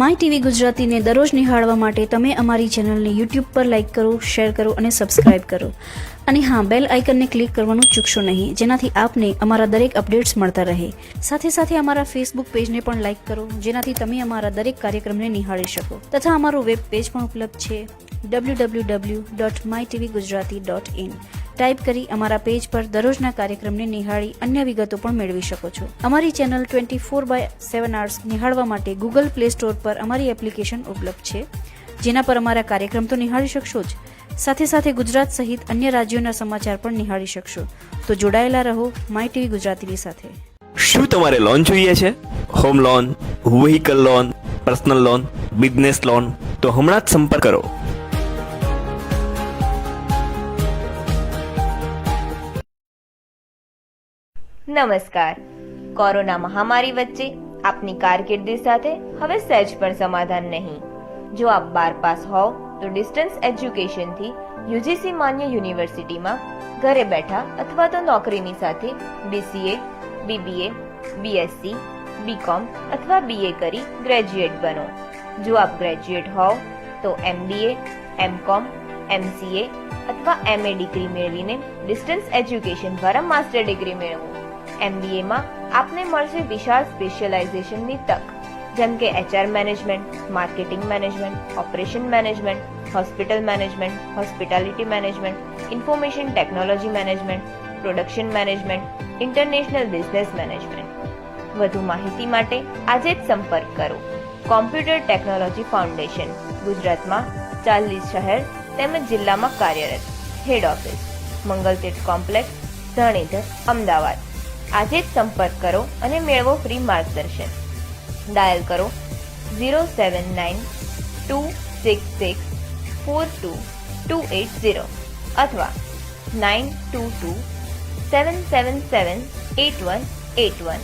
My TV ગુજરાતીને દરરોજ નિહાળવા માટે તમે અમારી ચેનલને યુટ્યુબ પર લાઇક કરો, શેર કરો અને સબસ્ક્રાઇબ કરો. અને હા, બેલ આઇકનને ક્લિક કરવાનું ચૂકશો નહીં, જેનાથી આપને અમારા દરેક અપડેટ્સ મળતા રહે. સાથે સાથે અમારા ફેસબુક પેજને પણ લાઇક કરો, જેનાથી તમે અમારા દરેક કાર્યક્રમને નિહાળી શકો. તથા અમારું વેબ પેજ પણ ઉપલબ્ધ છે. W dot my TV Gujarati dot in type કરી અમારા પેજ પર દરરોજના કાર્યક્રમને નિહાળી અન્ય વિગતો પણ મેળવી શકો છો. અમારી channel twenty four by seven hours નિહાળવા માટે ગૂગલ પ્લે સ્ટોર પર અમારી એપ્લિકેશન ઉપલબ્ધ છે. જેના પર અમારા કાર્યક્રમ તો નિહાળી શકશો જ. સાથે સાથે ગુજરાત સહિત અન્ય રાજ્યોના સમાચાર પણ નિહાળી શકશો. તો જોડાયેલા રહો માય ટીવી ગુજરાતીની સાથે. શું તમારે લોન જોઈએ છે? Home loan vehicle loan personal loan business loan તો હમણાં જ સંપર્ક કરો. નમસ્કાર. કોરોના મહામારી વચ્ચે આપની કારકિર્દી સાથે હવે સહેજ પણ સમાધાન નહીં. જો આપ બાર પાસ હોવ, તો ડિસ્ટન્સ એજ્યુકેશનથી યુજીસી માન્ય યુનિવર્સિટીમાં ઘરે બેઠા અથવા તો નોકરીની સાથે બીસીએ, બીબીએ, બીએસસી, બીકોમ અથવા બીએ કરી ગ્રેજ્યુએટ બનો. જો આપ ગ્રેજ્યુએટ હોવ, તો એમબીએ, એમકોમ, એમસીએ અથવા એમએ ડિગ્રી મેળવીને ડિસ્ટન્સ એજ્યુકેશન દ્વારા માસ્ટર ડિગ્રી મેળવો. એમબીએમાં આપને મળશે વિશાળ સ્પેશિયલાઇઝેશનની તક, જેમ કે HR management, marketing management, operation management, hospital management, hospitality management, information technology management, production management, international business management. વધુ માહિતી માટે આજે જ સંપર્ક કરો. કોમ્પ્યુટર ટેકનોલોજી ફાઉન્ડેશન, ગુજરાતમાં ચાલીસ શહેર તેમજ જિલ્લામાં કાર્યરત. Head office Mangaltirth complex, Dhanidhar, Ahmedabad. આજે જ સંપર્ક કરો અને મેળવો ફ્રી માર્ગદર્શન. ડાયલ કરો zero seven nine two six six four two two eight zero અથવા nine two two seven seven seven eight one eight one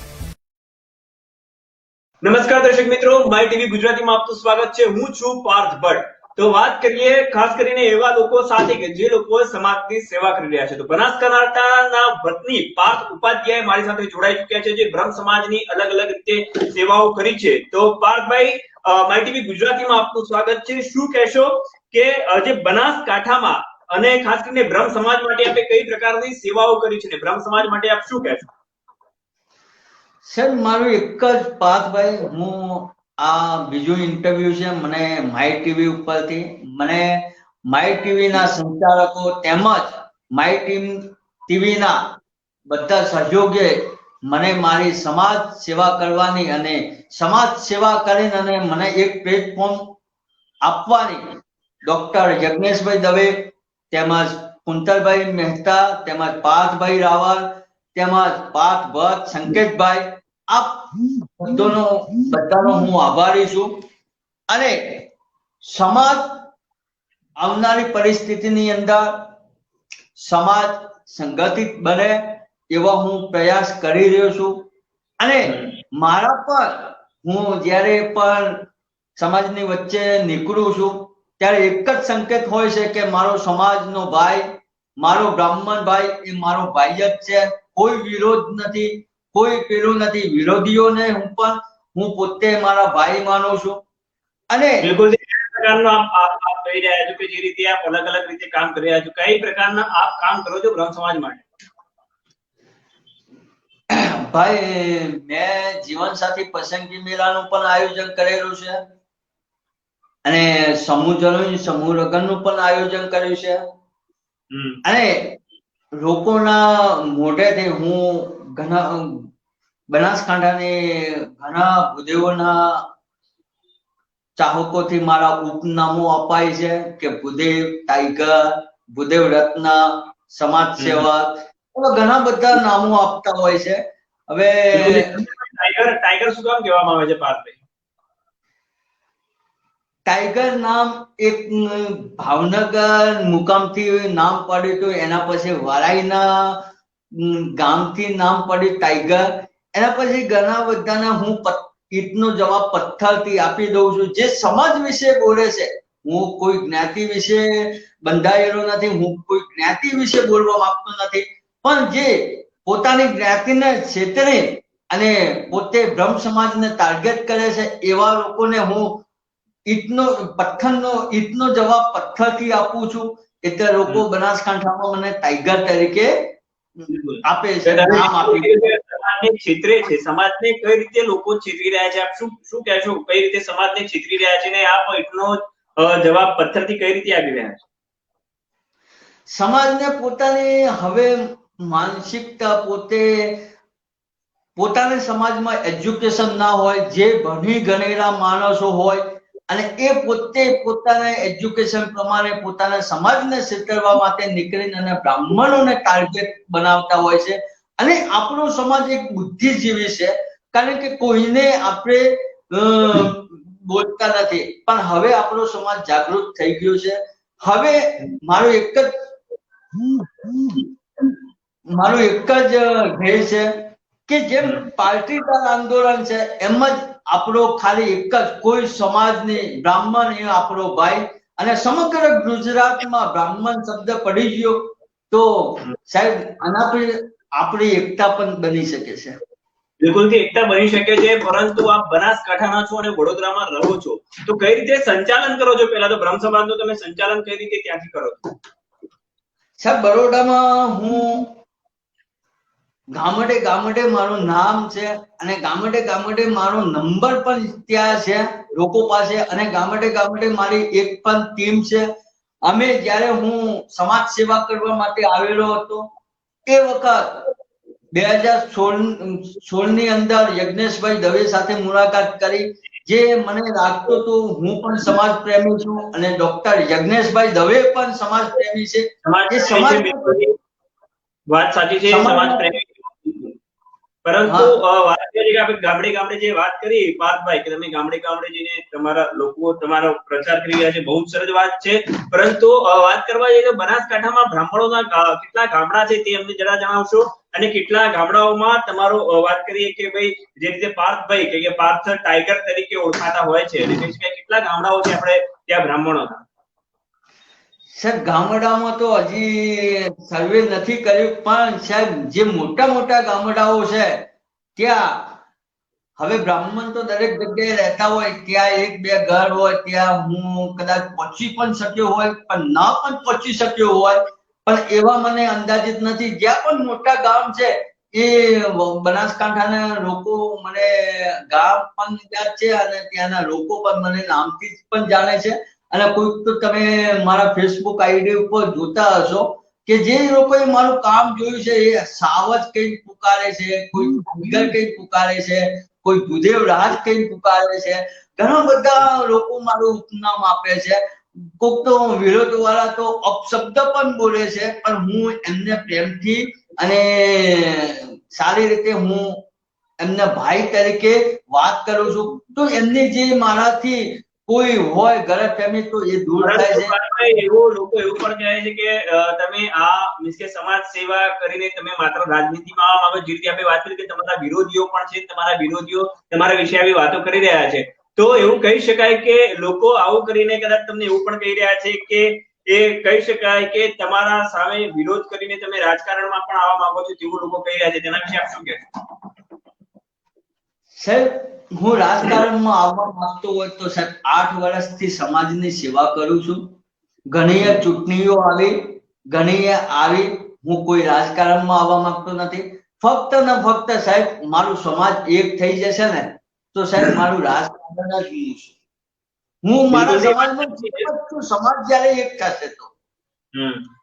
નમસ્કાર દર્શક મિત્રો, માય ટીવી ગુજરાતીમાં આપનું સ્વાગત છે. હું છું પાર્થ ભટ્ટ. તો વાત કરીએ ખાસ કરીને એવા લોકો સાથે કે જે લોકો સમાજની સેવા કરી રહ્યા છે. તો બનાસકાંઠાના વતની પાર્થ ઉપાધ્યાય મારી સાથે જોડાઈ ચુક્યા છે, જે બ્રહ્મ સમાજની અલગ અલગ રીતે સેવાઓ કરી છે. તો પાર્થભાઈ માય ગુજરાતીમાં આપનું સ્વાગત છે. શું કહેશો કે જે બનાસકાંઠામાં અને ખાસ કરીને બ્રહ્મ સમાજ માટે આપે કઈ પ્રકારની સેવાઓ કરી છે ને બ્રહ્મ સમાજ માટે આપ શું કહેશો? સર, મારું એક જ પાર્થભાઈ, હું આ બીજું ઇન્ટરવ્યુ છે, મને માય ટીવી ઉપરથી. મને માય ટીવી ના સંચાલકો તેમજ માય ટીમ ટીવી ના બધા સહયોગે મને મારી સમાજ સેવા કરવાની અને સમાજ સેવા કરીને અને મને એક પ્લેટફોર્મ આપવાની ડોક્ટર યજ્ઞેશભાઈ દવે, તેમજ કુંતલભાઈ મહેતા, તેમજ પાર્થભાઈ રાવલ, તેમજ પાર્થ ભટ્ટ સંકેતભાઈ આપ બધાનો બધાનો હું આભારી છું. અને સમાજ આવનારી પરિસ્થિતિની અંદર સમાજ સંગઠિત બને એવા હું પ્રયાસ કરી રહ્યો છું. અને મારા પર હું જ્યારે પણ સમાજની વચ્ચે નીકળું છું, ત્યારે એક જ સંકેત હોય છે કે મારો સમાજનો ભાઈ, મારો બ્રાહ્મણ ભાઈ એ મારો ભાઈ જ છે. કોઈ વિરોધ નથી. કોઈ પેલું નથી. વિરોધીઓને હું પણ હું પોતે મારા ભાઈ માનું છું. અને બિલકુલ. જે આપ આપ આપ કહી રહ્યા છો કે જે રીતે આપ અલગ અલગ રીતે કામ કરી રહ્યા છો કઈ પ્રકારના આપ કામ કરો છો બ્રહ્મ સમાજ માટે? ભાઈ મેં જીવનસાથી પસંદગી મેળાનું પણ આયોજન કરેલું છે. અને સમૂહ જનોઈ સમૂહ લગ્નનું પણ આયોજન કર્યું છે. અને લોકોના મોઢેથી હું ઘણા બનાસકાંઠાને ઘણા ભૂદેવોના ચાહકોથી મારા ઉપનામો અપાય છે કે ભૂદેવ ટાઈગર ભૂદેવ રત્ન સમાજ સેવક ઘણા બધા નામો આપતા હોય છે. હવે ટાઈગર ટાઈગર શું કામ કહેવામાં આવે છે પાર્થભાઈ? ટાઈગર નામ એક ભાવનગર મુકામથી નામ પડ્યું હતું. એના પછી વરાઈના ગામથી નામ પડ્યું ટાઈગર એના પછી ઘણા બધાને હું ઈટનો જવાબ પથ્થરથી આપી દઉં છું. જે સમાજ વિશે બોલે છે, હું કોઈ જ્ઞાતિ વિશે બંધાયેલો નથી, હું કોઈ જ્ઞાતિ વિશે બોલવા માંગતો નથી. પણ જે પોતાની જ્ઞાતિને છેતરે અને પોતે બ્રહ્મ સમાજને ટાર્ગેટ કરે છે, એવા લોકોને હું ઈટનો, પથ્થરનો, ઈટનો જવાબ પથ્થરથી આપું છું. એટલે લોકો બનાસકાંઠામાં મને ટાઈગર તરીકે આપે છે નામ આપી સમાજને છેતરે છે. સમાજને કઈ રીતે લોકો છેતરી રહ્યા છે? આપ શું શું કહેશો કઈ રીતે સમાજને છેતરી રહ્યા છે ને આપ એટલો જવાબ પથ્થરથી કઈ રીતે આપી રહ્યા છે? સમાજને પોતાની હવે માનસિકતા પોતે પોતાને સમાજમાં એજ્યુકેશન ના હોય જે ભણી ગણેલા માણસો હોય અને એ પોતે પોતાના એજ્યુકેશન પ્રમાણે પોતાના સમાજને છેતરવા માટે નીકળીને અને બ્રાહ્મણોને ટાર્ગેટ બનાવતા હોય છે. અને આપણો સમાજ એક બુદ્ધિજીવી છે. કારણ કે કોઈને આપણે બોલતા નથી. પણ હવે આપણો સમાજ જાગૃત થઈ ગયો છે. હવે મારું એક જ, મારું એક જ ધ્યેય છે. કે જેમ પાર્ટીદાર આંદોલન છે એમ જ આપણો ખાલી એક જ કોઈ સમાજની બ્રાહ્મણ એ આપણો ભાઈ. અને સમગ્ર ગુજરાતમાં બ્રાહ્મણ શબ્દ પડી ગયો તો સાહેબ આનાથી આપણી એકતા પણ બની શકે છે. બિલકુલથી એકતા બની શકે છે પરંતુ આપ બનાસકાંઠાના છો અને વડોદરામાં રહો છો તો કઈ રીતે સંચાલન કરો છો? પહેલા તો બ્રહ્મ સમાજનું તમે સંચાલન કઈ રીતે ત્યાંથી કરો છો? સાહેબ બરોડામાં હું ગામડે ગામડે મારું નામ છે અને ગામડે ગામડે મારો નંબર પણ ત્યાં છે લોકો પાસે અને ગામડે ગામડે મારી એક પણ ટીમ છે. અમે જ્યારે હું સમાજ સેવા કરવા માટે આવેલો હતો એ વખત બે હજાર સોળ સોળની અંદર યજ્ઞેશભાઈ દવે સાથે મુલાકાત કરી જે મને લાગતું હતું હું પણ સમાજ પ્રેમી છું અને ડોક્ટર યજ્ઞેશભાઈ દવે પણ સમાજ પ્રેમી છે. સમાજ. વાત સાચી છે. સમાજ પ્રેમી પરંતુ ગામડે ગામડે જે વાત કરી પાર્થભાઈ કે તમે ગામડે ગામડે જઈને તમારા લોકો તમારો પ્રચાર કરી રહ્યા છે બહુ સરસ વાત છે. પરંતુ વાત કરવા જઈએ તો બનાસકાંઠામાં બ્રાહ્મણોના કેટલા ગામડા છે તે અમને જરા જણાવશો? અને કેટલા ગામડાઓમાં તમારો વાત કરીએ કે ભાઈ જે રીતે પાર્થભાઈ કે કે પાર્થ ટાઈગર તરીકે ઓળખાતા હોય છે એટલે કેટલા ગામડાઓ છે આપણે ત્યાં બ્રાહ્મણોના? સાહેબ, ગામડામાં તો હજી સર્વે નથી કર્યું, પણ સાહેબ, જે મોટા મોટા ગામડાઓ છે, ત્યાં હવે બ્રાહ્મણ તો દરેક જગ્યાએ રહેતા હોય, ત્યાં એક બે ઘર હોય, ત્યાં હું કદાચ પહોંચી પણ શક્યો હોય, પણ ના પણ પહોંચી શક્યો હોય, પણ એવા મને અંદાજિત નથી. જ્યાં પણ મોટા ગામ છે, એ બનાસકાંઠાના લોકો મને ગામ પણ યાદ છે અને ત્યાંના લોકો પણ મને નામથી પણ જાણે છે. અને કોઈક તો તમે મારા ફેસબુક આઈડી ઉપર જોતા હશો કે જે લોકોએ મારું કામ જોયું છે, એ સાવજ કઈ પુકારે છે, કોઈ ભૂગર કઈ પુકારે છે, કોઈ ભૂદેવ રાજ કઈ પુકારે છે. ઘણા બધા લોકો મારું ઉપનામ આપે છે. કોક તો વિરોધ વાળા તો અપશબ્દ પણ બોલે છે, પણ હું એમને પ્રેમથી અને સારી રીતે હું એમના ભાઈ તરીકે વાત કરું છું. તો એમની જે મારાથી કોઈ હોય ગલતફહેમી તો એ દૂર થાય છે. એવું લોકો એવું પણ કહે છે કે તમે આ મીન્સ કે સમાજ સેવા કરીને તમે માત્ર રાજનીતિમાં આવવા માંગો. જે રીતે આપણે વાત કરી કે તમારા વિરોધીઓ પણ છે તમારા વિરોધીઓ તમારા વિશે આવી વાતો કરી રહ્યા છે. તો એવું કહી શકાય કે લોકો આવું કરીને કદાચ તમને એવું પણ કહી રહ્યા છે કે એ કહી શકાય કે તમારા સામે વિરોધ કરીને તમે રાજકારણમાં પણ આવવા માંગો છો તેવું લોકો કહી રહ્યા છે. તેના વિશે આપ શું કહેશો? સાહેબ હું રાજકારણમાં આવવા માંગતો હોય તો સાહેબ આઠ વર્ષથી સમાજની સેવા કરું છું. ઘણી ચૂંટણીઓ આવી ઘણી આવી હું કોઈ રાજકારણમાં આવવા માંગતો નથી. ફક્ત ને ફક્ત સાહેબ મારું સમાજ એક થઈ જશે ને તો સાહેબ મારું રાજકારણ જ હું છું. હું મારા જ છું. સમાજ જ્યારે એક થશે તો.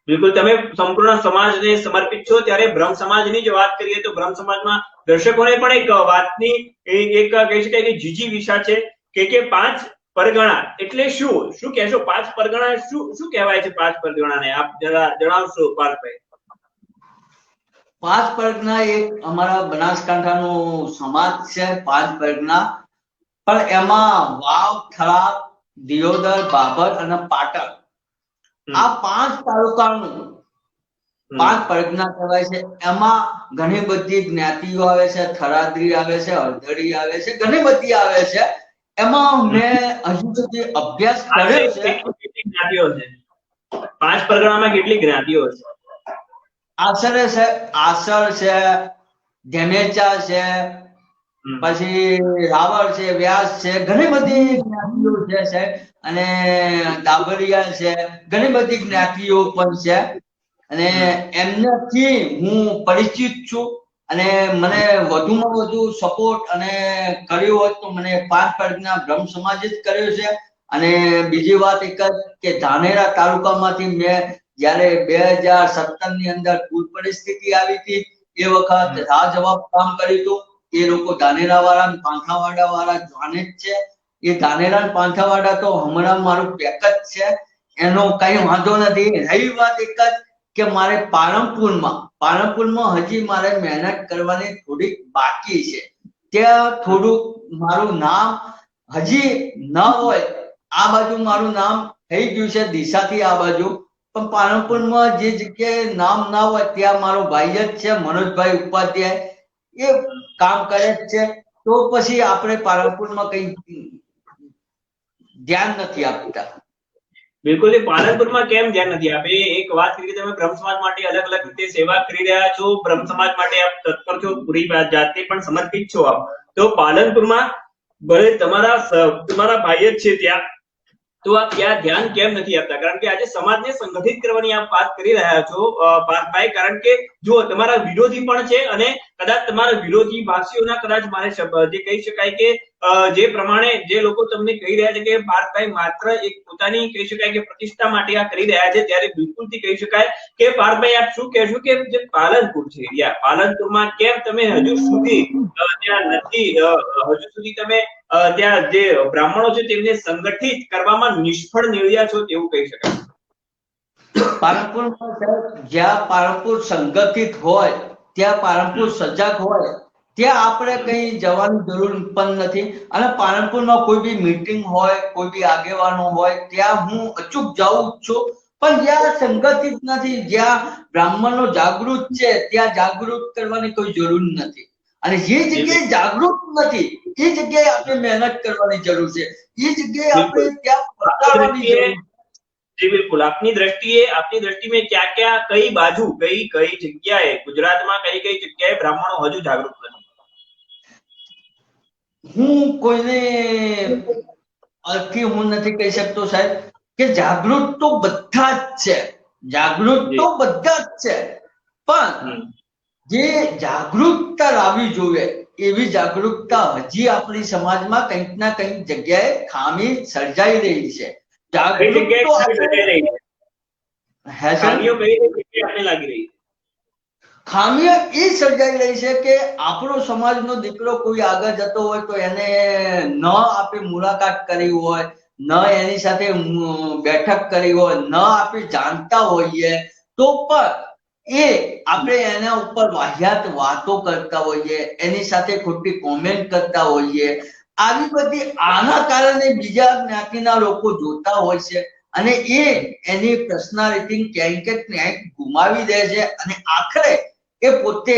બિલકુલ તમે સંપૂર્ણ સમાજને સમર્પિત છો. ત્યારે બ્રહ્મ સમાજની જ વાત કરીએ તો બ્રહ્મ સમાજમાં દર્શકોને પણ એક વાતની એ- એક કહી શકાય કે જીજી વિશા છે કે કે પાંચ પરગણા. એટલે શું? શું કહેશો? પાંચ પરગણા શું શું કહેવાય છે પાંચ પરગણાને? આપ જરા જણાવશો પાર્થભાઈ. પાંચ પરગણા એક અમારા બનાસકાંઠાનો સમાજ છે પાંચ પરગણા. પણ એમાં વાવ થળા દિયોદર બાબર અને પાટણ. આ પાંચ તાલુકાનું પાંચ પરગના કહેવાય છે. એમાં ઘણી બધી જ્ઞાતિઓ આવે છે થરાદરી આવે છે હળદરી આવે છે ઘણી બધી આવે છે. એમાં મેં હજુ સુધી અભ્યાસ કર્યો છે. જ્ઞાતિઓ છે? પાંચ પરગણામાં કેટલી જ્ઞાતિઓ છે? આસર છે આસર છે ધેમેચા છે પછી રાવળ છે વ્યાસ છે ઘણી બધી જ્ઞાતિઓ છે અને દાબરિયા છે ઘણી બધી જ્ઞાતિઓ પણ છે. અને એમનાથી હું પરિચિત છું અને મને વધુમાં વધુ સપોર્ટ અને કર્યો હોત તો મને પાંચ પરગના બ્રહ્મ સમાજ જ કર્યો છે. અને બીજી વાત એક જ કે ધાનેરા તાલુકામાંથી મેં જ્યારે બે હજાર સત્તરની અંદર પૂર પરિસ્થિતિ આવી હતી એ વખત રાહ જવાબ કામ કર્યું હતું. એ લોકો ધાનેરા વાળા પાંથાવાડા વાળા જાણે જ છે. એ ધાનેરા પાંખાવાડા પાંથાવાડા તો હમણાં મારું પેક જ છે. એનો કઈ વાંધો નથી. રહી વાત એક જ કે મારે પાલનપુરમાં પાલનપુરમાં હજી મારે મહેનત કરવાની થોડીક બાકી છે. ત્યાં થોડુંક મારું નામ હજી ન હોય, આ બાજુ મારું નામ થઈ ગયું છે, દિશાથી આ બાજુ. પણ પાલનપુરમાં જે જગ્યાએ નામ ના હોય, ત્યાં મારો ભાઈ જ છે, મનોજભાઈ ઉપાધ્યાય. એ કામ કરે જ છે. તો પછી આપણે પાલનપુરમાં કઈ ધ્યાન નથી આપતા. બિલકુલ પાલનપુરમાં કેમ ધ્યાન નથી આપે? એક વાત કરી તમે બ્રહ્મ સમાજ માટે અલગ અલગ રીતે સેવા કરી રહ્યા છો. બ્રહ્મ સમાજ માટે આપ તત્પર છો, પૂરી જાતે પણ સમર્પિત છો આપ. તો પાલનપુરમાં ભલે તમારા તમારા ભાઈ જ છે ત્યાં, તો આપ ત્યાં ધ્યાન કેમ નથી આપતા? કારણ કે આજે સમાજને સંગઠિત કરવાની આપ વાત કરી રહ્યા છો પાર્થભાઈ કારણ કે જુઓ, તમારા વિરોધી પણ છે અને કદાચ તમારા વિરોધી વાસીઓના કદાચ મારે જે કહી શકાય કે જે પ્રમાણે જે લોકો તમને કહી રહ્યા છે કે પાર્થભાઈ માત્ર એક પોતાની કહી શકાય કે પ્રતિષ્ઠા માટે આ કરી રહ્યા છે, ત્યારે બિલકુલથી કહી શકાય કે પાર્થભાઈ આપ શું કહેશો કે જે પાલનપુર છે એરિયા પાલનપુરમાં કેમ તમે હજુ સુધી ત્યાં નથી હજુ સુધી તમે ત્યાં જે બ્રાહ્મણો છે તેમને સંગઠિત કરવામાં નિષ્ફળ નીવડ્યા છો તેવું કહી શકાય. પાલનપુર જ્યાં પાલનપુર સંગઠિત હોય ત્યાં પાલનપુર સજાગ હોય ત્યાં આપણે કઈ જવાની જરૂર પણ નથી. અને પાલનપુરમાં કોઈ બી મીટિંગ હોય કોઈ બી આગેવાનો હોય ત્યાં હું અચૂક જાઉં છું. પણ જ્યાં સંગઠિત નથી જ્યાં બ્રાહ્મણો જાગૃત છે ત્યાં જાગૃત કરવાની કોઈ જરૂર નથી. અને જે જગ્યાએ જાગૃત નથી એ જગ્યાએ આપણે મહેનત કરવાની જરૂર છે. એ જગ્યાએ આપણે ત્યાં પહોંચાડવાની જરૂર છે. જી બિલકુલ. આપની દ્રષ્ટિએ આપની દ્રષ્ટિમાં ક્યાં ક્યાં કઈ બાજુ કઈ કઈ જગ્યાએ ગુજરાતમાં કઈ કઈ જગ્યાએ બ્રાહ્મણો હજુ જાગૃત નથી? હું કોઈને અર્થી હું નથી કહી શકતો સાહેબ કે જાગૃત તો બધા જ છે. જાગૃત તો બધા જ છે. પણ જે જાગૃતતા લાવવી જોઈએ એવી જાગૃતતા હજી આપણી સમાજમાં કંઈક ના કંઈક જગ્યાએ ખામી સર્જાઈ રહી છે. ખામીઓ એ સર્જાઈ રહી છે કે આપણો સમાજનો દીકરો કોઈ આગળ જતો હોય તો એને ન આપણે મુલાકાત કરી હોય ન એની સાથે બેઠક કરી હોય ન આપણે જાણતા હોઈએ તો પણ એ આપણે એના ઉપર વાહિયાત વાતો કરતા હોઈએ એની સાથે ખોટી કોમેન્ટ કરતા હોઈએ આવી બધી આના કારણે બીજા જ્ઞાતિના લોકો જોતા હોય છે અને એ એની પર્સનાલિટી ક્યાંક ને ક્યાંક ગુમાવી દે છે અને આખરે એ પોતે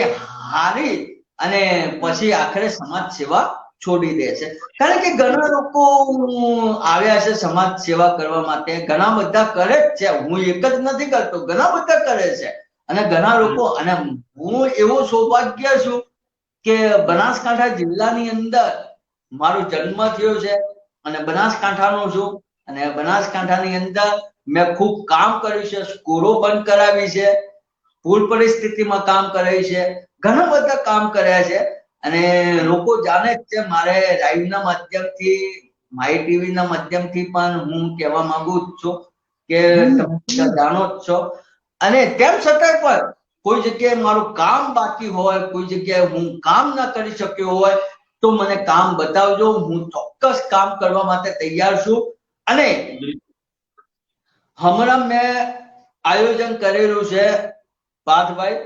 હારી અને પછી આખરે સમાજ સેવા છોડી દે છે. કારણ કે ઘણા લોકો આવ્યા છે સમાજ સેવા કરવા માટે. ઘણા બધા કરે જ છે. હું એક જ નથી કરતો. ઘણા બધા કરે છે. અને ઘણા લોકો અને હું એવો સૌભાગ્ય છું કે બનાસકાંઠા જિલ્લાની અંદર મારો જન્મ થયો છે અને બનાસકાંઠાનો છું. અને બનાસકાંઠાની અંદર મેં ખૂબ કામ કર્યું છે સ્કૂલો બંધ કરાવી છે પૂર પરિસ્થિતિમાં કામ કરાવી છે ઘણા બધા કામ કર્યા છે. અને લોકો જાણે છે મારે લાઈવના માધ્યમથી માય ટીવીના માધ્યમથી પણ હું કહેવા માંગુ જ છું કે તમે જાણો જ છો. અને તેમ છતાંય પણ કોઈ જગ્યાએ મારું કામ બાકી હોય કોઈ જગ્યાએ હું કામ ના કરી શક્યો હોય તો મને કામ બતાવજો, હું ચોક્કસ કામ કરવા માટે તૈયાર છું. અને હમણાં મેં આયોજન કરેલું છે પાર્થભાઈ,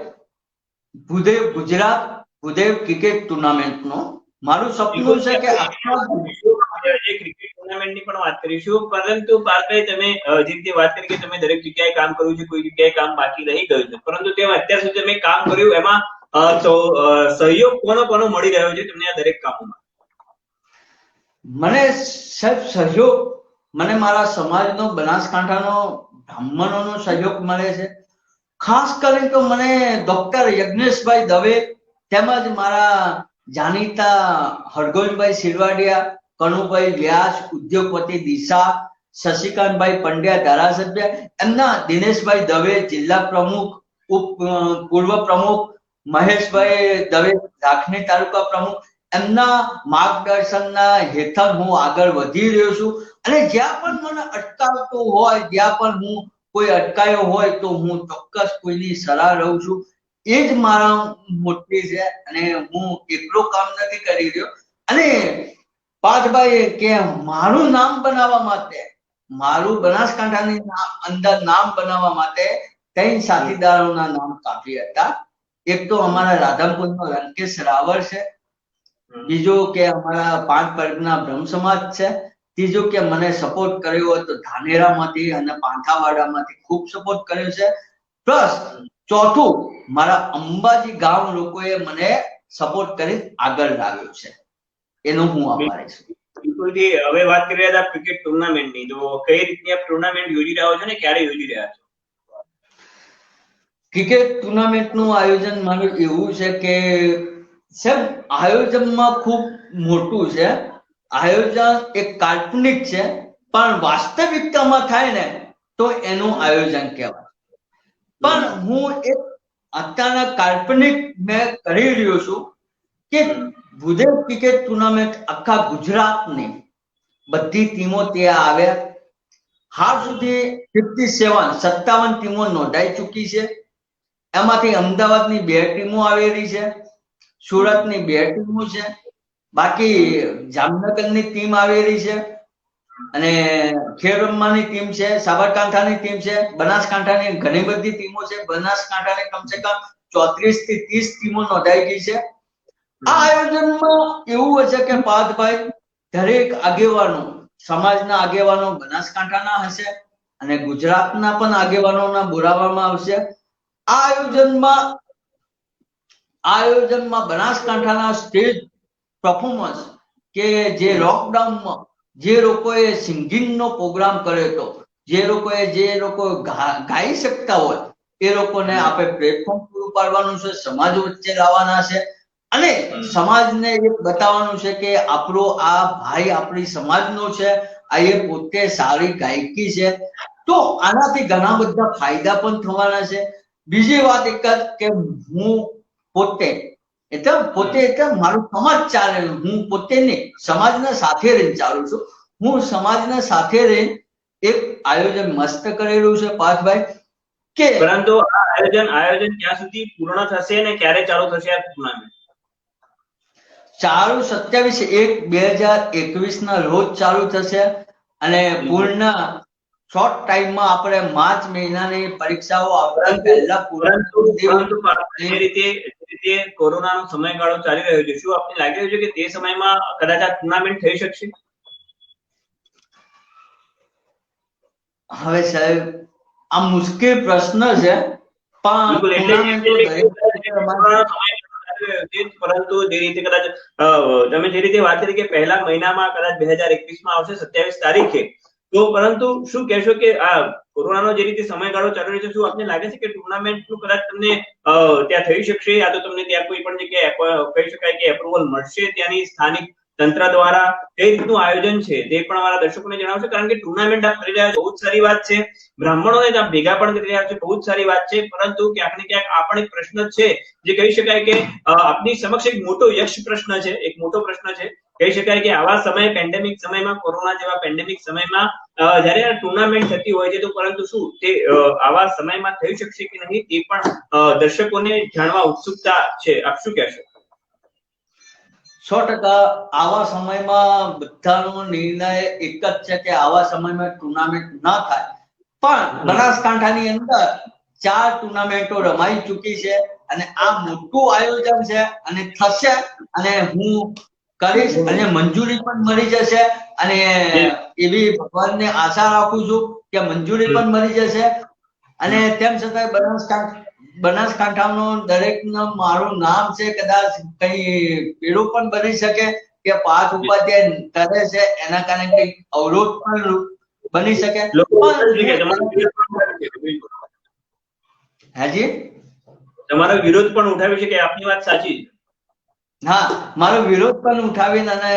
ભૂદેવ ગુજરાત, ભૂદેવ ક્રિકેટ ટુર્નામેન્ટનો. મારું સપનું છે કે ક્રિકેટ ટુર્નામેન્ટની પણ વાત કરીશું, પરંતુ પાર્થભાઈ, તમે જે વાત કરી કે તમે દરેક જગ્યાએ કામ કર્યું છે, કોઈ જગ્યાએ કામ બાકી રહી ગયું છે, પરંતુ તેમ અત્યાર સુધી તમે કામ કર્યું, એમાં તો સહયોગ કોનો કોનો મળી રહ્યો છે તમને આ દરેક કામોમાં? મને સાહેબ સહયોગ, મને મારા સમાજનો બનાસકાંઠાનો બ્રાહ્મણોનો સહયોગ મળે છે. ખાસ કરીને તો મને ડોક્ટર યજ્ઞેશભાઈ દવે તેમજ મારા જાણીતા હરગોવિંદભાઈ સિરવાડિયા કનુભાઈ વ્યાસ, ઉદ્યોગપતિ દિશા, શશિકાંતભાઈ પંડ્યા ધારાસભ્ય, એમના દિનેશભાઈ દવે જિલ્લા પ્રમુખ, ઉપ પૂર્વ પ્રમુખ મહેશભાઈ દવે રાખણી તાલુકા પ્રમુખ એમના માર્ગદર્શનના હેઠળ હું આગળ વધી રહ્યો છું. અને જ્યાં પણ મને અટકાવતો હોય, જ્યાં પણ હું કોઈ અટકાયો હોય, તો હું ચોક્કસ કોઈની સલાહ લઉં છું. એ જ મારા મોટી છે અને હું એકલો કામ નથી કરી રહ્યો. અને પાર્થભાઈ કે મારું નામ બનાવવા માટે, મારું બનાસકાંઠાની અંદર નામ બનાવવા માટે ત્રણ સાથીદારોના નામ કાફી હતા. એક તો અમારા રાધનપુરનો રંકેશ રાવળ છે. બીજો કે અમારા પાંચ વર્ગના બ્રહ્મ સમાજ છે. ત્રીજો કે મને સપોર્ટ કર્યો હોય તો ધાનેરામાંથી અને પાંથાવાડામાંથી ખૂબ સપોર્ટ કર્યો છે. પ્લસ ચોથું મારા અંબાજી ગામ લોકોએ મને સપોર્ટ કરી આગળ લાવ્યો છે. એનો હું આભારી છું. હવે વાત કરી રહ્યા હતા ક્રિકેટ ટુર્નામેન્ટની તો કઈ રીતની આપ ટુર્નામેન્ટ યોજી રહ્યા છો ને? ક્યારે યોજી રહ્યા છો? ક્રિકેટ ટુર્નામેન્ટનું આયોજન મારું એવું છે કે, સાહેબ, આયોજનમાં ખૂબ મોટું છે. આયોજન એક કાલ્પનિક છે, પણ વાસ્તવિકતામાં થાય ને, તો એનું આયોજન કહેવાય. પણ હું એક અત્યારના કાલ્પનિક મેં કરી રહ્યો છું કે ભૂદેવ ક્રિકેટ ટુર્નામેન્ટ આખા ગુજરાતની બધી ટીમો ત્યાં આવે. હાલ સુધી ફિફ્ટી સેવન સત્તાવન ટીમો નોંધાઈ ચૂકી છે. એમાંથી અમદાવાદની બે ટીમો આવેલી છે, સુરતની બે ટીમો છે, બાકી જામનગરની ટીમ આવેલી છે અને ખેડબ્રહ્માની ટીમ છે, સાબરકાંઠાની ટીમ છે, બનાસકાંઠાની ઘણી બધી ટીમો છે, બનાસકાંઠાની કમસે કમ ચોત્રીસથી ત્રીસ ટીમો નોંધાઈ ગઈ છે. આ આયોજનમાં એવું હશે કે પાર્થભાઈ દરેક આગેવાનો સમાજના આગેવાનો બનાસકાંઠાના હશે અને ગુજરાતના પણ આગેવાનોના બોલાવવામાં આવશે. આયોજનમાં આયોજનમાં બનાસકાંઠાના સ્ટેજ પરફોર્મન્સ કે જે લોકડાઉનમાં જે લોકોએ સિંગિંગનો પ્રોગ્રામ કર્યો હતો, જે લોકોએ જે લોકો ગાઈ શકતા હોય, એ લોકોને આપણે પ્લેટફોર્મ પૂરું પાડવાનું છે, સમાજ વચ્ચે લાવવાના છે. અને સમાજને એ બતાવવાનું છે કે આપણો આ ભાઈ આપણી સમાજનો છે, આ એ પોતે સારી ગાયકી છે. તો આનાથી ઘણા બધા ફાયદા પણ થવાના છે. બીજી વાત એક જ કે હું પોતે એટલે પોતે એટલે મારું સમાજ ચાલે હું પોતે નહીં સમાજના સાથે રહીને ચાલું છું. હું સમાજના સાથે રહીને એક આયોજન મસ્ત કરેલું છે પાર્થભાઈ કે પરંતુ આ આયોજન આયોજન ક્યાં સુધી પૂર્ણ થશે અને ક્યારે ચાલુ થશે આ ટુર્નામેન્ટ? ચાલુ સત્યાવીસ એક બે હજાર એકવીસ ના રોજ ચાલુ થશે અને પૂર્ણ શોર્ટ ટાઈમમાં આપણે માર્ચ મહિનાની પરીક્ષાઓ આવતા પહેલા પૂર્ણ રીતે રીતે કોરોનાનો સમયગાળો ચાલી રહ્યો છે. શું આપને લાગી રહ્યું છે કે તે સમયમાં કદાચ આ ટુર્નામેન્ટ થઈ શકશે? હવે સાહેબ આ મુશ્કેલ પ્રશ્ન છે પણ પરંતુ જે રીતે કદાચ તમે જે રીતે વાત કરી કે પહેલા મહિનામાં કદાચ બે હજાર એકવીસમાં આવશે સત્યાવીસ તારીખે તો પરંતુ શું કહેશો કે આ કોરોનાનો જે રીતે સમયગાળો ચાલી રહ્યો છે, શું આપને લાગે છે કે ટુર્નામેન્ટનું કદાચ તમને ત્યાં થઈ શકશે યા તો તમને ત્યાં કોઈ પણ જગ્યાએ કહી શકાય કે એપ્રુવલ મળશે ત્યાંની સ્થાનિક તંત્ર દ્વારા? કઈ રીતનું આયોજન છે? તે પણ અમારા દર્શકોને જણાવશો, કારણ કે ટુર્નામેન્ટ આપ કરી રહ્યા છો, બહુ જ સારી વાત છે. બ્રાહ્મણોને ત્યાં ભેગા પણ કરી રહ્યા છો, બહુ જ સારી વાત છે, પરંતુ ક્યાંક ને ક્યાંક આ પણ એક પ્રશ્ન છે, જે કહી શકાય કે આપની સમક્ષ એક મોટો યક્ષ પ્રશ્ન છે, એક મોટો પ્રશ્ન છે. કહી શકાય કે આવા સમય પેન્ડેમિક સમયમાં કોરોના જેવા પેન્ડેમિક સમયમાં જ્યારે આ ટુર્નામેન્ટ થતી હોય છે તો પરંતુ શું તે આવા સમયમાં થઈ શકશે કે નહીં તે પણ દર્શકોને જાણવા ઉત્સુકતા છે. આપ શું કહેશો? સો ટકા આવા સમયમાં બધાનો નિર્ણય એક જ છે કે આવા સમયમાં ટુર્નામેન્ટ ના થાય. પણ બનાસકાંઠાની અંદર ચાર ટુર્નામેન્ટો રમાઈ ચૂકી છે અને આ મોટું આયોજન છે અને થશે અને હું કરીશ અને મંજૂરી પણ મળી જશે અને એવી ભગવાનને આશા રાખું છું કે મંજૂરી પણ મળી જશે. અને તેમ છતાંય બનાસકાંઠા બનાસકાંઠાનું દરેક મારું નામ છે કદાચ કઈ પેલું પણ બની શકે કે પાક ઉપાધ્યાય કરે છે એના કારણે કઈ અવરોધ પણ બની શકે. હાજી તમારો વિરોધ પણ ઉઠાવી છે કે આપની વાત સાચી છે. હા મારો વિરોધ પણ ઉઠાવીને અને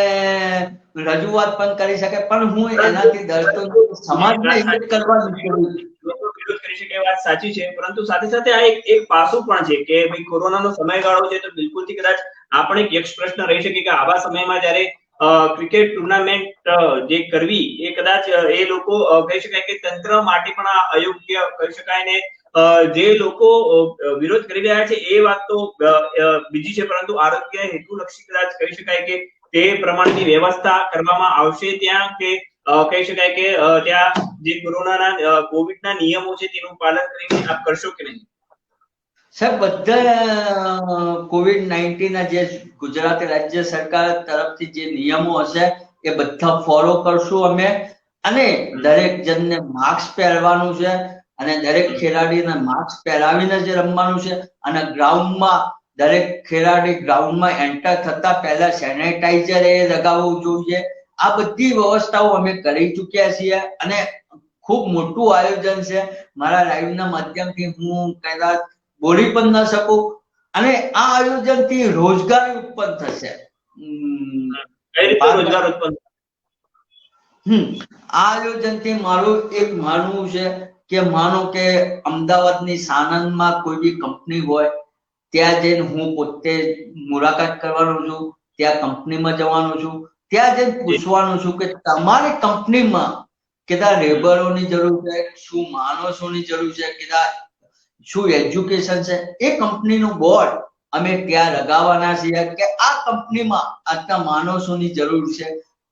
રજૂઆત પણ કરી શકે પણ હું એનાથી ડરતો સમાજને હિત કરવા નીકળું છું. લોકો વિરોધ કરી શકે વાત સાચી છે પરંતુ સાથે સાથે આ એક એક પાસું પણ છે કે ભાઈ કોરોનાનો સમયગાળો છે તો બિલકુલથી કદાચ આપણે એક પ્રશ્ન રહી શકે કે આવા સમયમાં જ્યારે ક્રિકેટ ટુર્નામેન્ટ જે કરવી એ કદાચ એ લોકો કહી શકાય કે તંત્ર માટે પણ આ અયોગ્ય કહી શકાય ને જે લોકો વિરોધ કરી રહ્યા છે એ વાત તો બીજી છે પરંતુ આરોગ્ય હેતુલક્ષી કદાચ કહી શકાય કે તે પ્રમાણની વ્યવસ્થા કરવામાં આવશે ત્યાં કે કહી શકાય કે ત્યાં જે કોરોનાના કોવિડના નિયમો છે તેનું પાલન કરીને આપ કરશો કે નહીં? સાહેબ બધા કોવિડ નાઇન્ટીનના જે ગુજરાત રાજ્ય સરકાર તરફથી જે નિયમો હશે એ બધા ફોલો કરશું અમે. અને દરેક જણને માસ્ક પહેરવાનું છે અને દરેક ખેલાડીને માસ્ક પહેરાવીને જ રમવાનું છે અને ગ્રાઉન્ડમાં દરેક ખેલાડી ગ્રાઉન્ડમાં એન્ટર થતા પહેલા સેનેટાઈઝર એ લગાવવું જોઈએ. આ બધી વ્યવસ્થાઓ અમે કરી ચૂક્યા છીએ અને ખૂબ મોટું આયોજન છે. મારા લાઈવના માધ્યમથી હું કદાચ બોલી પણ ન શકું. અને આ આયોજનથી રોજગારી ઉત્પન્ન થશે. રોજગાર ઉત્પન્ન હમ. આ આયોજનથી મારું એક માનવું છે કે માનો કે અમદાવાદની સાનંદમાં કોઈ બી કંપની હોય ત્યાં જઈને હું પોતે મુલાકાત કરવાનો છું ત્યાં કંપનીમાં જવાનો છું ત્યાં જઈને પૂછવાનું છું કે તમારી કંપનીમાં કેટલા લેબરોની જરૂર છે શું માણસોની જરૂર છે કેટલા શું એજ્યુકેશન છે? એ કંપનીનું બોર્ડ અમે ત્યાં લગાવવાના છીએ કે આ કંપનીમાં આટલા માણસોની જરૂર છે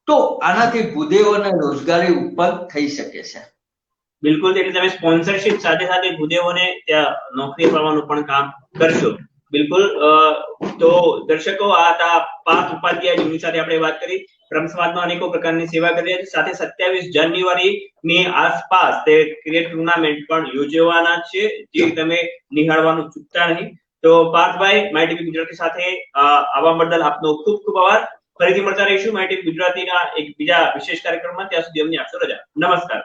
તો આનાથી ભૂદેવોને રોજગારી ઉત્પન્ન થઈ શકે છે. બિલકુલ એટલે તમે સ્પોન્સરશિપ સાથે સાથે ભૂદેવોને ત્યાં નોકરી પાડવાનું પણ કામ કરશો. બિલકુલ તો દર્શકો, આ હતા પાર્થ ઉપાધ્યાય જેમની સાથે આપણે વાત કરી. બ્રહ્મ સમાજમાં અનેકો પ્રકારની સેવા કરી રહ્યા છે સાથે સત્યાવીસ જાન્યુઆરી ની આસપાસ તે ક્રિકેટ ટુર્નામેન્ટ પણ યોજવાના છે, જે તમે નિહાળવાનું ચૂકતા નહીં. તો પાર્થભાઈ, માય ટીવી ગુજરાતી સાથે આવવા બદલ આપનો ખૂબ ખૂબ આભાર. ફરીથી મળતા રહીશું માય ટીવી ગુજરાતીના એક બીજા વિશેષ કાર્યક્રમમાં. ત્યાં સુધી અમને આપશો રજા. નમસ્કાર.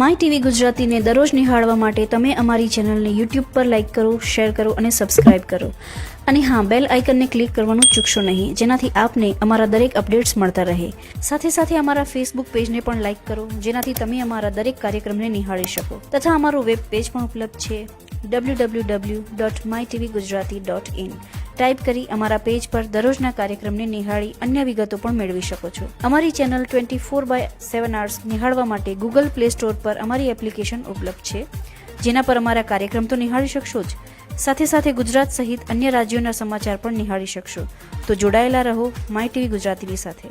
માય ટીવી ગુજરાતીને દરરોજ નિહાળવા માટે તમે અમારી ચેનલને યુટ્યુબ પર લાઇક કરો, શેર કરો અને સબસ્ક્રાઇબ કરો. અને હા, બેલ આઇકનને ક્લિક કરવાનું ચૂકશો નહીં, જેનાથી આપને અમારા દરેક અપડેટ્સ મળતા રહે. સાથે સાથે અમારા ફેસબુક પેજને પણ લાઇક કરો, જેનાથી તમે અમારા દરેક કાર્યક્રમને નિહાળી શકો. તથા અમારું વેબ પેજ પણ ઉપલબ્ધ છે W W W dot my TV Gujarati dot in type કરી અમારા પેજ પર દરરોજના કાર્યક્રમને નિહાળી અન્ય વિગતો પણ મેળવી શકો છો. અમારી channel twenty four by seven આર્સ નિહાળવા માટે ગૂગલ પ્લે સ્ટોર પર અમારી એપ્લિકેશન ઉપલબ્ધ છે. જેના પર અમારા કાર્યક્રમ તો નિહાળી શકશો જ. સાથે સાથે ગુજરાત સહિત અન્ય રાજ્યોના સમાચાર પણ નિહાળી શકશો. તો જોડાયેલા રહો માય ટીવી ગુજરાતીની સાથે.